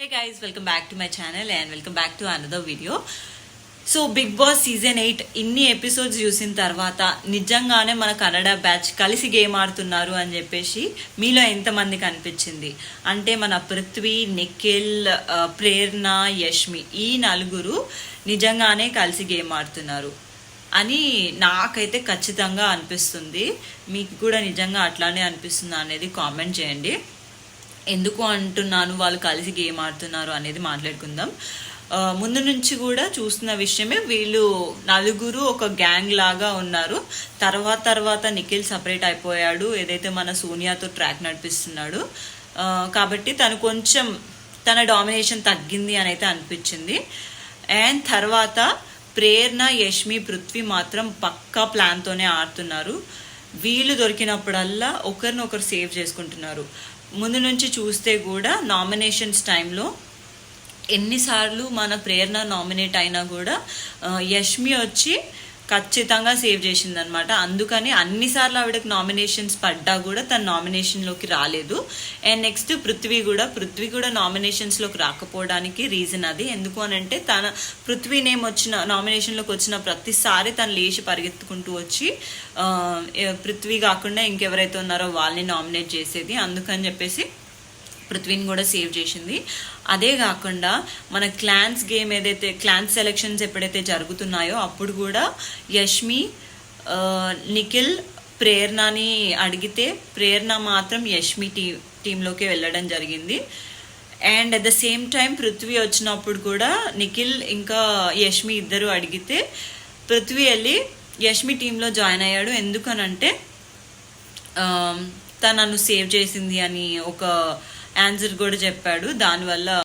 Hey guys welcome back to my channel and welcome back to another video so Bigg Boss season eight ఇన్ని episodes చూసిన తర్వాత నిజంగానే మన Kannada batch కలిసి game ఆడుతున్నారు అని చెప్పేసి మీలో ఎంతమందికి అనిపించింది? అంటే మన పృథ్వీ నిఖిల్ ప్రేరణ యష్మి ఈ నలుగురు నిజంగానే కలిసి గేమ్ ఆడుతున్నారు అని నాకైతే ఖచ్చితంగా అనిపిస్తుంది. మీకు కూడా నిజంగా అట్లానే అనిపిస్తుందా అనేది కామెంట్ చేయండి. ఎందుకు అంటున్నాను వాళ్ళు కలిసి గేమ్ ఆడుతున్నారు అనేది మాట్లాడుకుందాం. ముందు నుంచి కూడా చూస్తున్న విషయమే వీళ్ళు నలుగురు ఒక గ్యాంగ్ లాగా ఉన్నారు. తర్వాత తర్వాత నిఖిల్ సపరేట్ అయిపోయాడు ఏదైతే మన సోనియాతో ట్రాక్ నడిపిస్తున్నాడు. కాబట్టి తను కొంచెం తన డామినేషన్ తగ్గింది అని అయితే అనిపించింది. అండ్ తర్వాత ప్రేరణ యష్మి పృథ్వీ మాత్రం పక్కా ప్లాన్తోనే ఆడుతున్నారు. వీలు దొరికినప్పుడల్లా ఒకరినొకరు సేవ్ చేసుకుంటున్నారు. ముందు నుంచి చూస్తే కూడా నామినేషన్స్ టైంలో ఎన్నిసార్లు మన ప్రేరణ నామినేట్ అయినా కూడా యష్మి వచ్చి ఖచ్చితంగా సేవ్ చేసిందనమాట. అందుకని అన్నిసార్లు ఆవిడకి నామినేషన్స్ పడ్డా కూడా తన నామినేషన్లోకి రాలేదు. అండ్ నెక్స్ట్ పృథ్వీ కూడా పృథ్వీ కూడా నామినేషన్స్లోకి రాకపోవడానికి రీజన్ అది. ఎందుకు అని అంటే తన పృథ్వీ నేమ్ వచ్చిన నామినేషన్లోకి వచ్చిన ప్రతిసారి తను లేచి పరిగెత్తుకుంటూ వచ్చి పృథ్వీ కాకుండా ఇంకెవరైతే ఉన్నారో వాళ్ళని నామినేట్ చేసేది. అందుకని చెప్పేసి పృథ్వీని కూడా సేవ్ చేసింది. అదే కాకుండా మన క్లాన్స్ గేమ్ ఏదైతే క్లాన్స్ సెలెక్షన్స్ ఎప్పుడైతే జరుగుతున్నాయో అప్పుడు కూడా యష్మి నిఖిల్ ప్రేరణని అడిగితే ప్రేరణ మాత్రం యష్మి టీ టీంలోకి వెళ్ళడం జరిగింది. And at the same time Prithvi వచ్చినప్పుడు కూడా నిఖిల్ ఇంకా యష్మి ఇద్దరు అడిగితే పృథ్వీ వెళ్ళి యష్మి టీంలో జాయిన్ అయ్యాడు. ఎందుకనంటే తను నన్ను సేవ్ చేసింది అని ఒక ఆన్సర్ కూడా చెప్పాడు. దానివల్ల